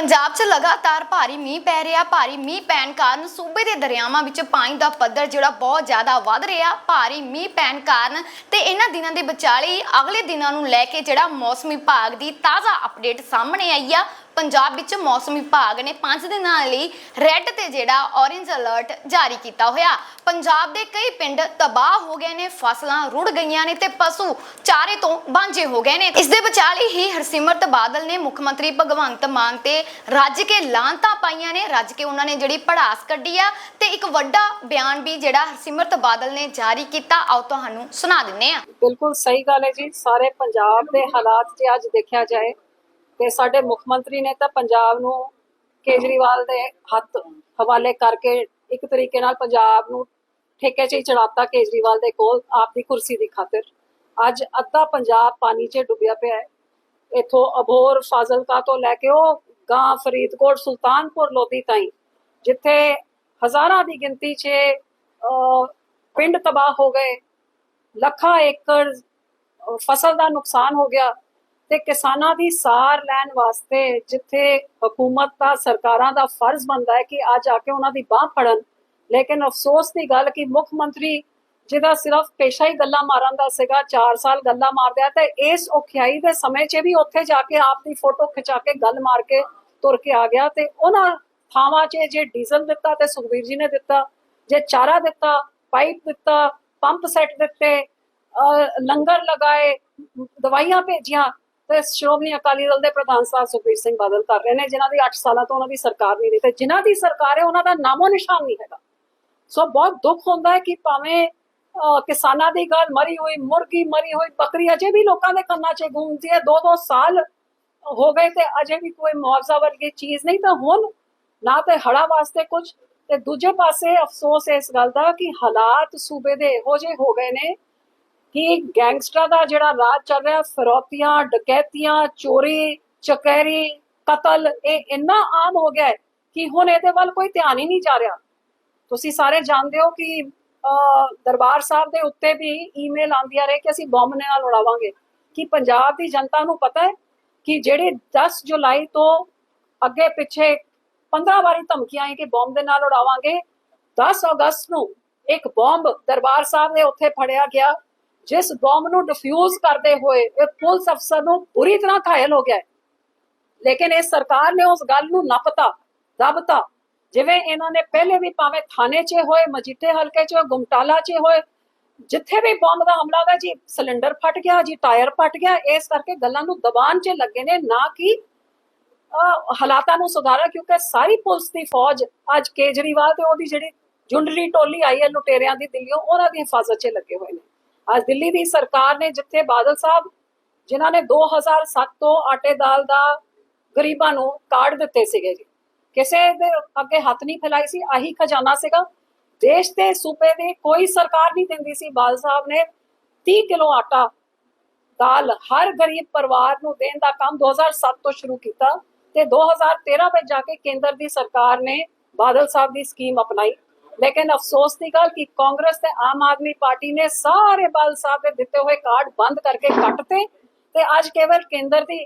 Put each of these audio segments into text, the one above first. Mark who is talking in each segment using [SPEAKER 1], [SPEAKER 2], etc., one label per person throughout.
[SPEAKER 1] ਪੰਜਾਬ 'ਚ ਲਗਾਤਾਰ ਭਾਰੀ ਮੀਂਹ ਪੈ ਰਿਹਾ। ਭਾਰੀ ਮੀਂਹ ਪੈਣ ਕਾਰਨ ਸੂਬੇ ਦੇ ਦਰਿਆਵਾਂ ਵਿੱਚ ਪਾਣੀ ਦਾ ਪੱਧਰ ਜਿਹੜਾ ਬਹੁਤ ਜ਼ਿਆਦਾ ਵੱਧ ਰਿਹਾ। ਭਾਰੀ ਮੀਂਹ ਪੈਣ ਕਾਰਨ ਤੇ ਇਹਨਾਂ ਦਿਨਾਂ ਦੇ ਵਿਚਾਲੇ ਅਗਲੇ ਦਿਨਾਂ ਨੂੰ ਲੈ ਕੇ ਜਿਹੜਾ ਮੌਸਮ ਵਿਭਾਗ ਦੀ ਤਾਜ਼ਾ ਅਪਡੇਟ ਸਾਹਮਣੇ ਆਈ ਆ। ਪੰਜਾਬ ਵਿੱਚ ਮੌਸਮ ਵਿਭਾਗ ਨੇ 5 ਦਿਨਾਂ ਲਈ ਰੈੱਡ ਤੇ ਜਿਹੜਾ ਔਰੇਂਜ ਅਲਰਟ ਜਾਰੀ ਕੀਤਾ ਹੋਇਆ। ਪੰਜਾਬ ਦੇ ਕਈ ਪਿੰਡ ਤਬਾਹ ਹੋ ਗਏ ਨੇ, ਫਸਲਾਂ ਰੁੜ ਗਈਆਂ ਨੇ ਤੇ ਪਸ਼ੂ ਚਾਰੇ ਤੋਂ ਵਾਂਝੇ ਹੋ ਗਏ ਨੇ। ਇਸ ਦੇ ਵਿਚਾਲੇ ਹੀ ਹਰਸਿਮਰਤ ਬਾਦਲ ਨੇ ਮੁੱਖ ਮੰਤਰੀ ਭਗਵੰਤ ਮਾਨ ਤੇ ਰੱਜ ਕੇ ਲਾਂਤਾਂ ਪਾਈਆਂ ਨੇ, ਰੱਜ ਕੇ ਉਹਨਾਂ ਨੇ ਜਿਹੜੀ ਪੜਾਸ ਕੱਢੀ ਆ ਤੇ ਇੱਕ ਵੱਡਾ ਬਿਆਨ ਵੀ ਜਿਹੜਾ ਹਰਸਿਮਰਤ ਬਾਦਲ ਨੇ ਜਾਰੀ ਕੀਤਾ, ਆਓ ਤੁਹਾਨੂੰ ਸੁਣਾ ਦਿੰਨੇ ਆ।
[SPEAKER 2] ਬਿਲਕੁਲ ਸਹੀ ਗੱਲ ਹੈ ਜੀ, ਸਾਰੇ ਪੰਜਾਬ ਦੇ ਹਾਲਾਤ ਜੇ ਅੱਜ ਦੇਖਿਆ ਜਾਏ ਤੇ ਸਾਡੇ ਮੁੱਖ ਮੰਤਰੀ ਨੇ ਤਾਂ ਪੰਜਾਬ ਨੂੰ ਕੇਜਰੀਵਾਲ ਦੇ ਹੱਥ ਹਵਾਲੇ ਕਰਕੇ ਇੱਕ ਤਰੀਕੇ ਨਾਲ ਪੰਜਾਬ ਨੂੰ ਠੇਕੇ 'ਚ ਹੀ ਚੜਾਤਾ ਕੇਜਰੀਵਾਲ ਦੇ ਕੋਲ, ਆਪ ਦੀ ਕੁਰਸੀ ਦੀ ਖਾਤਰ। ਅੱਜ ਅੱਧਾ ਪੰਜਾਬ ਪਾਣੀ 'ਚ ਡੁੱਬਿਆ ਪਿਆ ਹੈ। ਇਥੋਂ ਅਬੋਰ ਫਾਜ਼ਿਲਕਾ ਤੋਂ ਲੈ ਕੇ ਉਹ ਗਾਂ ਫਰੀਦਕੋਟ ਸੁਲਤਾਨਪੁਰ ਲੋਧੀ ਤਾਈ, ਜਿੱਥੇ ਹਜ਼ਾਰਾਂ ਦੀ ਗਿਣਤੀ 'ਚ ਪਿੰਡ ਤਬਾਹ ਹੋ ਗਏ। ਲੱਖਾਂ ਏਕੜ ਫਸਲ ਦਾ ਨੁਕਸਾਨ ਹੋ ਗਿਆ ਤੇ ਕਿਸਾਨਾਂ ਦੀ ਸਾਰ ਲੈਣ ਵਾਸਤੇ ਜਿੱਥੇ ਹਕੂਮਤ ਦਾ, ਸਰਕਾਰਾਂ ਦਾ ਫਰਜ਼ ਬਣਦਾ ਹੈ ਕਿ ਅੱਜ ਆ ਕੇ ਉਹਨਾਂ ਦੀ ਬਾਹ ਫੜਨ। ਲੇਕਿਨ ਅਫਸੋਸ ਦੀ ਗੱਲ ਕਿ ਮੁੱਖ ਮੰਤਰੀ ਜਿਹਦਾ ਸਿਰਫ ਪੇਸ਼ਾ ਹੀ ਗੱਲਾਂ ਮਾਰਨ ਦਾ ਸੀਗਾ 4 ਸਾਲ ਗੱਲਾਂ ਮਾਰਦਿਆ ਤੇ ਇਸ ਔਖਿਆਈ ਦੇ ਸਮੇਂ 'ਚ ਵੀ ਉੱਥੇ ਜਾ ਕੇ ਆਪ ਦੀ ਫੋਟੋ ਖਿਚਾ ਕੇ, ਗੱਲ ਮਾਰ ਕੇ ਤੁਰ ਕੇ ਆ ਗਿਆ ਤੇ ਉਹਨਾਂ ਥਾਵਾਂ 'ਚ ਜੇ ਡੀਜ਼ਲ ਦਿੱਤਾ ਤੇ ਸੁਖਬੀਰ ਜੀ ਨੇ ਦਿੱਤਾ ਜੇ ਚਾਰਾ ਦਿੱਤਾ ਪਾਈਪ ਦਿੱਤਾ ਪੰਪ ਸੈੱਟ ਦਿੱਤੇ ਲੰਗਰ ਲਗਾਏ ਦਵਾਈਆਂ ਭੇਜੀਆਂ ਤੇ ਸ਼੍ਰੋਮਣੀ ਅਕਾਲੀ ਦਲ ਦੇ ਪ੍ਰਧਾਨ ਸਾਹਿਬ ਸੁਖਬੀਰ ਸਿੰਘ ਬਾਦਲ ਕਰ ਰਹੇ ਨੇ ਜਿਨ੍ਹਾਂ ਦੀ 8 ਸਾਲਾਂ ਤੋਂ ਉਹਨਾਂ ਦੀ ਸਰਕਾਰ ਨਹੀਂ ਰਹੀ ਤੇ ਜਿਨ੍ਹਾਂ ਦੀ ਸਰਕਾਰ ਹੈ ਉਹਨਾਂ ਦਾ ਨਾਮੋ ਨਿਸ਼ਾਨ ਨਹੀਂ ਹੈਗਾ। ਸੋ ਬਹੁਤ ਦੁੱਖ ਹੁੰਦਾ ਹੈ ਕਿ ਭਾਵੇਂ ਅਹ, ਕਿਸਾਨਾਂ ਦੀ ਗੱਲ ਮਰੀ ਹੋਈ ਮੁਰਗੀ ਮਰੀ ਹੋਈ ਬੱਕਰੀ ਅਜੇ ਵੀ ਲੋਕਾਂ ਦੇ ਕੰਨਾਂ 'ਚ ਗੂੰਜਦੀ ਹੈ ਦੋ ਦੋ ਸਾਲ ਹੋ ਗਏ ਤੇ ਅਜੇ ਵੀ ਕੋਈ ਮੁਆਵਜ਼ਾ ਵਰਗੀ ਚੀਜ਼ ਨਹੀਂ ਤਾਂ ਹੁਣ ਨਾ ਤੇ ਹੜਾ ਵਾਸਤੇ ਕੁਝ ਤੇ ਦੂਜੇ ਪਾਸੇ ਅਫਸੋਸ ਇਸ ਗੱਲ ਦਾ ਕਿ ਹਾਲਾਤ ਸੂਬੇ ਦੇ ਇਹੋ ਜਿਹੇ ਹੋ ਗਏ ਨੇ ਕਿ ਗੈਂਗਸਟਰਾਂ ਦਾ ਜਿਹੜਾ ਰਾਜ ਚੱਲ ਰਿਹਾ ਫਰੋਤੀਆਂ ਡਕੈਤੀਆਂ ਚੋਰੀ ਚਕੈਰੀ ਕਤਲ ਇਹ ਇੰਨਾ ਆਮ ਹੋ ਗਿਆ ਕਿ ਹੁਣ ਇਹਦੇ ਵੱਲ ਕੋਈ ਧਿਆਨ ਹੀ ਨਹੀਂ ਜਾ ਰਿਹਾ। ਤੁਸੀਂ ਸਾਰੇ ਜਾਣਦੇ ਹੋ ਕਿ ਅਹ, ਦਰਬਾਰ ਸਾਹਿਬ ਦੇ ਉੱਤੇ ਵੀ ਈਮੇਲ ਆਉਂਦੀਆਂ ਰਹੇ ਕਿ ਅਸੀਂ ਬੰਬ ਨਾਲ ਉਡਾਵਾਂਗੇ। ਕਿ ਪੰਜਾਬ ਦੀ ਜਨਤਾ ਨੂੰ ਪਤਾ ਹੈ ਕਿ ਜਿਹੜੇ 10 ਜੁਲਾਈ ਤੋਂ ਅੱਗੇ ਪਿੱਛੇ 15 ਵਾਰੀ ਧਮਕੀਆਂ ਆਈ ਕਿ ਬੰਬ ਦੇ ਨਾਲ ਉਡਾਵਾਂਗੇ 10 ਅਗਸਤ ਨੂੰ ਇੱਕ ਬੰਬ ਦਰਬਾਰ ਸਾਹਿਬ ਦੇ ਉੱਥੇ ਫੜਿਆ ਗਿਆ ਜਿਸ ਬੰਬ ਨੂੰ ਡਿਫਿਊਜ਼ ਕਰਦੇ ਹੋਏ ਇੱਕ ਪੁਲਿਸ ਅਫਸਰ ਨੂੰ ਬੁਰੀ ਤਰ੍ਹਾਂ ਘਾਇਲ ਹੋ ਗਿਆ ਲੇਕਿਨ ਇਹ ਸਰਕਾਰ ਨੇ ਉਸ ਗੱਲ ਨੂੰ ਨਪਤਾ ਦਬਤਾ। ਜਿਵੇਂ ਇਹਨਾਂ ਨੇ ਪਹਿਲੇ ਵੀ ਭਾਵੇਂ ਥਾਣੇ 'ਚ ਹੋਏ ਮਜੀਠੇ ਹਲਕੇ 'ਚ ਹੋਏ, ਗੁਮਟਾਲਾ 'ਚ ਹੋਏ ਜਿੱਥੇ ਵੀ ਬੰਬ ਦਾ ਹਮਲਾ ਹੋਇਆ ਜੀ, ਸਿਲੰਡਰ ਫਟ ਗਿਆ, ਜੀ ਟਾਇਰ ਫਟ ਗਿਆ, ਇਸ ਕਰਕੇ ਗੱਲਾਂ ਨੂੰ ਦਬਾਨ 'ਚ ਲੱਗੇ ਨੇ, ਨਾ ਕਿ ਹਾਲਾਤਾਂ ਨੂੰ ਸੁਧਾਰਾ ਕਿਉਂਕਿ ਸਾਰੀ ਪੁਲਿਸ ਦੀ ਫੌਜ ਅੱਜ ਕੇਜਰੀਵਾਲ ਤੇ ਉਹਦੀ ਜਿਹੜੀ ਜੁੰਡਲੀ ਟੋਲੀ ਆਈ ਹੈ ਲੁਟੇਰਿਆਂ ਦੀ ਦਿੱਲੀੋਂ, ਉਹਨਾਂ ਦੀ ਹਿਫਾਜ਼ਤ 'ਚ ਲੱਗੇ ਹੋਏ ਨੇ। ਅੱਜ ਦਿੱਲੀ ਦੀ ਸਰਕਾਰ ਨੇ ਜਿੱਥੇ ਬਾਦਲ ਸਾਹਿਬ, ਜਿਨ੍ਹਾਂ ਨੇ 2007 ਤੋਂ ਆਟੇ ਦਾਲ ਦਾ ਗਰੀਬਾਂ ਨੂੰ ਕਾਰਡ ਦਿੱਤੇ ਸੀਗੇ ਜੀ, ਕਿਸੇ ਦੇ ਅੱਗੇ ਹੱਥ ਨਹੀਂ ਫੈਲਾਈ ਸੀ, ਆਹੀ ਖਜ਼ਾਨਾ ਸੀਗਾ। ਦੇਸ਼ ਦੇ ਸੂਬੇ ਦੀ ਕੋਈ ਸਰਕਾਰ ਨਹੀਂ ਦਿੰਦੀ ਸੀ। ਬਾਦਲ ਸਾਹਿਬ ਨੇ 30 ਕਿਲੋ ਆਟਾ ਦਾਲ ਹਰ ਗਰੀਬ ਪਰਿਵਾਰ ਨੂੰ ਦੇਣ ਦਾ ਕੰਮ 2007 ਤੋਂ ਸ਼ੁਰੂ ਕੀਤਾ ਤੇ 2013 ਵਿੱਚ ਜਾ ਕੇ ਕੇਂਦਰ ਦੀ ਸਰਕਾਰ ਨੇ ਬਾਦਲ ਸਾਹਿਬ ਦੀ ਸਕੀਮ ਅਪਣਾਈ। ਲੇਕਿਨ ਅਫਸੋਸ ਦੀ ਗੱਲ ਕਿ ਕਾਂਗਰਸ ਤੇ ਆਮ ਆਦਮੀ ਪਾਰਟੀ ਨੇ ਸਾਰੇ ਬਾਦਲ ਸਾਹਿਬ ਦੇ ਦਿੱਤੇ ਹੋਏ ਕਾਰਡ ਬੰਦ ਕਰਕੇ ਕੱਟਤੇ ਤੇ ਅੱਜ ਕੇਵਲ ਕੇਂਦਰ ਦੀ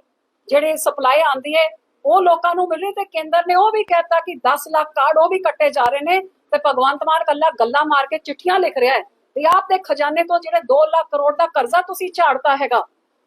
[SPEAKER 2] ਜਿਹੜੀ ਸਪਲਾਈ ਆਂਦੀ ਹੈ, ਉਹ ਲੋਕਾਂ ਨੂੰ ਮਿਲ ਰਹੀ ਤੇ ਕੇਂਦਰ ਨੇ ਉਹ ਵੀ ਕਹਿਤਾ ਕਿ 10 ਲੱਖ ਕਾਰਡ ਉਹ ਵੀ ਕੱਟੇ ਜਾ ਰਹੇ ਨੇ। ਤੇ ਭਗਵੰਤ ਮਾਨ ਕੱਲਾ ਗੱਲਾਂ ਮਾਰ ਕੇ ਚਿੱਠੀਆਂ ਲਿਖ ਰਿਹਾ ਹੈ ਤੇ ਆਪ ਦੇ ਖਜ਼ਾਨੇ ਤੋਂ ਜਿਹੜੇ 2 ਲੱਖ ਕਰੋੜ ਦਾ ਕਰਜ਼ਾ ਤੁਸੀਂ ਝਾੜਤਾ ਹੈਗਾ,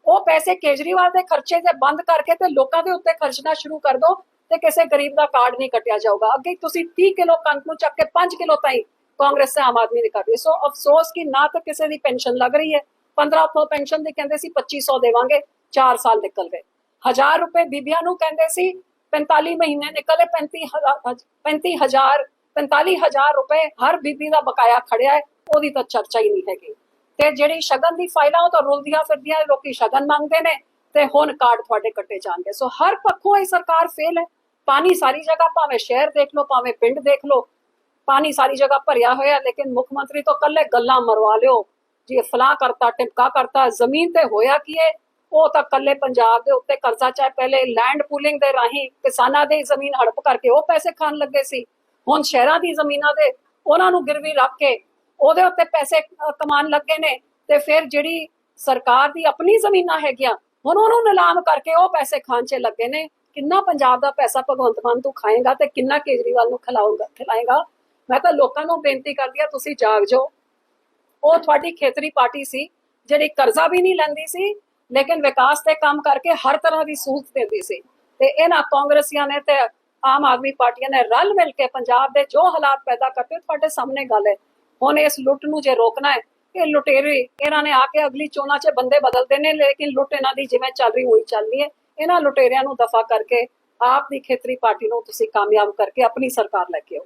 [SPEAKER 2] ਉਹ ਪੈਸੇ ਕੇਜਰੀਵਾਲ ਦੇ ਖਰਚੇ ਦੇ ਬੰਦ ਕਰਕੇ ਤੇ ਲੋਕਾਂ ਦੇ ਉੱਤੇ ਖਰਚਣਾ ਸ਼ੁਰੂ ਕਰ ਦਿਓ ਤੇ ਕਿਸੇ ਗਰੀਬ ਦਾ ਕਾਰਡ ਨਹੀਂ ਕੱਟਿਆ ਜਾਊਗਾ। ਅੱਗੇ ਤੁਸੀਂ 30 ਕਿਲੋ ਕਣਕ ਨੂੰ ਚੱਕ ਕੇ 5 ਕਿਲੋ ਤਾਈਂ ਕਾਂਗਰਸ ਤੇ ਆਮ ਆਦਮੀ ਨੇ ਕਰ ਸੋ ਅਫਸੋਸ ਕਿ ਨਾ ਤਾਂ ਕਿਸੇ ਦੀ ਪੈਨਸ਼ਨ ਲੱਗ ਰਹੀ ਹੈ। 1500 ਪੈਨਸ਼ਨ ਦੀ ਕਹਿੰਦੇ ਸੀ 2500 ਦੇਵਾਂਗੇ 4 ਸਾਲ ਨਿਕਲ ਗਏ। 1000 ਰੁਪਏ ਬੀਬੀਆਂ ਨੂੰ ਕਹਿੰਦੇ ਸੀ 45 ਮਹੀਨੇ ਨਿਕਲੇ 35000 35000 45000 ਰੁਪਏ ਹਰ ਬੀਬੀ ਦਾ ਬਕਾਇਆ ਖੜਿਆ ਹੈ, ਉਹਦੀ ਤਾਂ ਚਰਚਾ ਹੀ ਨਹੀਂ ਹੈਗੀ। ਤੇ ਜਿਹੜੀ ਸ਼ਗਨ ਦੀ ਫਾਈਲਾਂ ਉਹ ਤਾਂ ਰੁਲਦੀਆਂ ਫਿਰਦੀਆਂ ਲੋਕੀ ਸ਼ਗਨ ਮੰਗਦੇ ਨੇ ਤੇ ਹੁਣ ਕਾਰਡ ਤੁਹਾਡੇ ਕੱਟੇ ਜਾਣਗੇ। ਸੋ ਹਰ ਪੱਖੋਂ ਇਹ ਸਰਕਾਰ ਫੇਲ ਹੈ। ਪਾਣੀ ਸਾਰੀ ਜਗ੍ਹਾ ਭਾਵੇਂ ਸ਼ਹਿਰ ਦੇਖ ਲਓ, ਭਾਵੇਂ ਪਿੰਡ ਦੇਖ ਲਓ, ਪਾਣੀ ਸਾਰੀ ਜਗ੍ਹਾ ਭਰਿਆ ਹੋਇਆ ਲੇਕਿਨ ਮੁੱਖ ਮੰਤਰੀ ਤੋਂ ਕੱਲੇ ਗੱਲਾਂ ਮਰਵਾ ਲਿਓ। ਜੀ ਫਲਾਂ ਕਰਤਾ ਟਿਪਕਾ ਕਰਤਾ, ਜ਼ਮੀਨ ਤੇ ਹੋਇਆ ਕੀ ਹੈ ਉਹ ਤਾਂ ਕੱਲੇ ਪੰਜਾਬ ਦੇ ਉੱਤੇ ਕਰਜ਼ਾ ਚਾਹੇ ਪਹਿਲੇ ਲੈਂਡ ਪੂਲਿੰਗ ਦੇ ਰਾਹੀਂ ਕਿਸਾਨਾਂ ਦੇ ਜ਼ਮੀਨ ਹੜਪ ਕਰਕੇ ਉਹ ਪੈਸੇ ਖਾਣ ਲੱਗੇ ਸੀ। ਹੁਣ ਸ਼ਹਿਰਾਂ ਦੀ ਜ਼ਮੀਨਾਂ ਦੇ ਉਹਨਾਂ ਨੂੰ ਗਿਰਵੀ ਰੱਖ ਕੇ ਉਹਦੇ ਉੱਤੇ ਪੈਸੇ ਕਮਾਉਣ ਲੱਗੇ ਨੇ ਤੇ ਫਿਰ ਜਿਹੜੀ ਸਰਕਾਰ ਦੀ ਆਪਣੀ ਜ਼ਮੀਨਾਂ ਹੈਗੀਆਂ, ਹੁਣ ਉਹਨੂੰ ਨਿਲਾਮ ਕਰਕੇ ਉਹ ਪੈਸੇ ਖਾਣ 'ਚ ਲੱਗੇ ਨੇ। ਕਿੰਨਾ ਪੰਜਾਬ ਦਾ ਪੈਸਾ ਭਗਵੰਤ ਮਾਨ ਤੂੰ ਖਾਏਗਾ ਤੇ ਕਿੰਨਾ ਕੇਜਰੀਵਾਲ ਨੂੰ ਖਿਲਾਊਗਾ ਖਿਲਾਏਗਾ? ਮੈਂ ਤਾਂ ਲੋਕਾਂ ਨੂੰ ਬੇਨਤੀ ਕਰਦੀ ਆ ਤੁਸੀਂ ਜਾਗ ਜਾਓ। ਉਹ ਤੁਹਾਡੀ ਖੇਤਰੀ ਪਾਰਟੀ ਸੀ, ਜਿਹੜੀ ਕਰਜ਼ਾ ਵੀ ਨਹੀਂ ਲੈਂਦੀ ਸੀ, ਲੇਕਿਨ ਵਿਕਾਸ ਤੇ ਕੰਮ ਕਰਕੇ ਹਰ ਤਰ੍ਹਾਂ ਦੀ ਸਹੂਲਤ ਦਿੰਦੀ ਸੀ। ਤੇ ਇਹਨਾਂ ਕਾਂਗਰਸੀਆਂ ਨੇ ਤੇ ਆਮ ਆਦਮੀ ਪਾਰਟੀਆਂ ਨੇ ਰਲ ਮਿਲ ਕੇ ਪੰਜਾਬ ਦੇ ਜੋ ਹਾਲਾਤ ਪੈਦਾ ਕਰਤੇ ਤੁਹਾਡੇ ਸਾਹਮਣੇ ਗੱਲ ਹੈ। ਹੁਣ ਇਸ ਲੁੱਟ ਨੂੰ ਜੇ ਰੋਕਣਾ ਹੈ, ਇਹ ਲੁਟੇਰੇ ਇਹਨਾਂ ਨੇ ਆ ਕੇ ਅਗਲੀ ਚੋਣਾਂ 'ਚ ਬੰਦੇ ਬਦਲਦੇ ਨੇ, ਲੇਕਿਨ ਲੁੱਟ ਇਹਨਾਂ ਦੀ ਜਿਵੇਂ ਚੱਲ ਰਹੀ ਹੋਈ ਚੱਲ ਰਹੀ ਹੈ। ਇਹਨਾਂ ਲੁਟੇਰਿਆਂ ਨੂੰ ਦਫਾ ਕਰਕੇ ਆਪ ਦੀ ਖੇਤਰੀ ਪਾਰਟੀ ਨੂੰ ਤੁਸੀਂ ਕਾਮਯਾਬ ਕਰਕੇ ਆਪਣੀ ਸਰਕਾਰ ਲੈ ਕੇ ਆਓ।